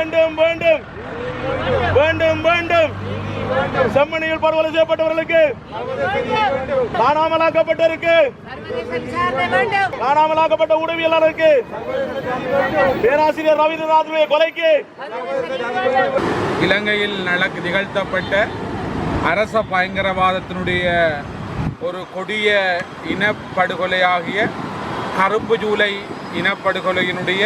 வேண்டும் வேண்டும். வேண்டும் வேண்டும். செம்மணியில் படுகொலை செய்யப்பட்டவர்களுக்கு காணாமலாக்கப்பட்டிருக்கு காணாமலாக்கப்பட்ட உடவியலாளருக்கு பேராசிரியர் ரவீந்திரநாத்துடைய கொலைக்கு இலங்கையில் நடக்கு நிகழ்த்தப்பட்ட அரச பயங்கரவாதத்தினுடைய ஒரு கொடிய இனப்படுகொலையாகிய கருப்பு ஜூலை இனப்படுகொலையினுடைய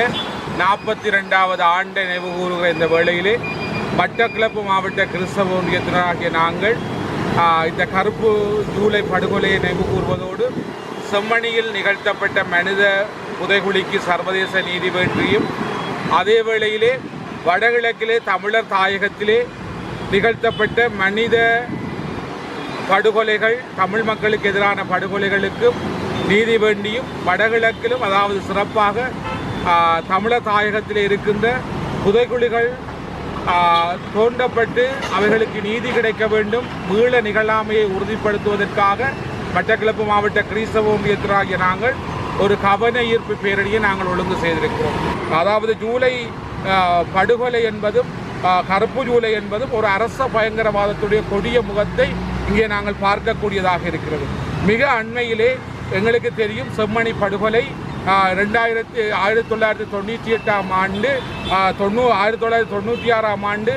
நாற்பத்தி ரெண்டாவது ஆண்டை நினைவு கூறுகிற இந்த வேளையிலே மட்டக்கிளப்பு மாவட்ட கிறிஸ்தவ ஒன்றியத்தினராகிய நாங்கள் இந்த கருப்பு ஜூலை படுகொலையை நினைவு கூறுவதோடு செம்மணியில் நிகழ்த்தப்பட்ட மனித புதைகுழிக்கு சர்வதேச நீதி வேண்டியும் அதே வேளையிலே வடகிழக்கிலே தமிழர் தாயகத்திலே நிகழ்த்தப்பட்ட மனித படுகொலைகள் தமிழ் மக்களுக்கு எதிரான படுகொலைகளுக்கும் நீதி வேண்டியும் வடகிழக்கிலும் அதாவது சிறப்பாக தமிழர் தாயகத்தில் இருக்கின்ற புதைக்குழிகள் தோண்டப்பட்டு அவைகளுக்கு நீதி கிடைக்க வேண்டும். மீள நிகழாமையை உறுதிப்படுத்துவதற்காக மட்டக்கிழப்பு மாவட்ட கிறிஸ்தவ நாங்கள் ஒரு கவன ஈர்ப்பு பேரணியை நாங்கள் ஒழுங்கு செய்திருக்கிறோம். அதாவது ஜூலை படுகொலை என்பதும் கருப்பு ஜூலை என்பதும் ஒரு அரச பயங்கரவாதத்துடைய கொடிய முகத்தை இங்கே நாங்கள் பார்க்கக்கூடியதாக இருக்கிறது. மிக அண்மையிலே எங்களுக்கு தெரியும் செம்மணி படுகொலை ரெண்டாயிரத்தி ஆயிரத்தி தொள்ளாயிரத்தி தொண்ணூற்றி எட்டாம் ஆண்டு தொண்ணூ ஆயிரத்தி தொள்ளாயிரத்தி தொண்ணூற்றி ஆறாம் ஆண்டு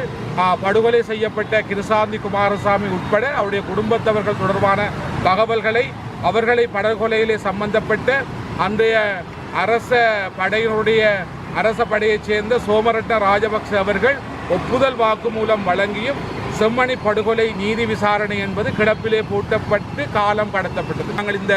படுகொலை செய்யப்பட்ட கிருசாந்தி குமாரசாமி உட்பட அவருடைய குடும்பத்தவர்கள் தொடர்பான தகவல்களை அவர்களை படுகொலையிலே சம்பந்தப்பட்ட அன்றைய அரச படையினுடைய அரச படையைச் சேர்ந்த சோமரட்ட ராஜபக்ச அவர்கள் ஒப்புதல் வாக்குமூலம் வழங்கியும் செம்மணி படுகொலை நீதி விசாரணை என்பது கிடப்பிலே பூட்டப்பட்டு காலம் கடத்தப்பட்டது. நாங்கள் இந்த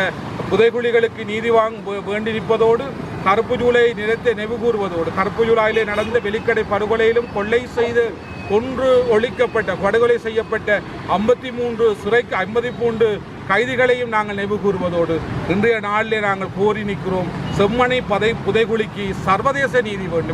புதைகுழிகளுக்கு நீதி வாங்க வேண்டி நிற்பதோடு கருப்பு ஜூலை நிலத்தை நினைவு கூறுவதோடு கருப்பு ஜூலாயிலே நடந்த வெளிக்கடை படுகொலையிலும் கொள்ளை செய்து கொன்று ஒழிக்கப்பட்ட படுகொலை செய்யப்பட்ட ஐம்பத்தி மூன்று சிறைக்கு ஐம்பத்தி மூன்று கைதிகளையும் நாங்கள் நினைவு கூறுவதோடு இன்றைய நாளிலே நாங்கள் கோரி நிற்கிறோம். செம்மனை பதை புதைகுழிக்கு சர்வதேச நீதி வேண்டும்.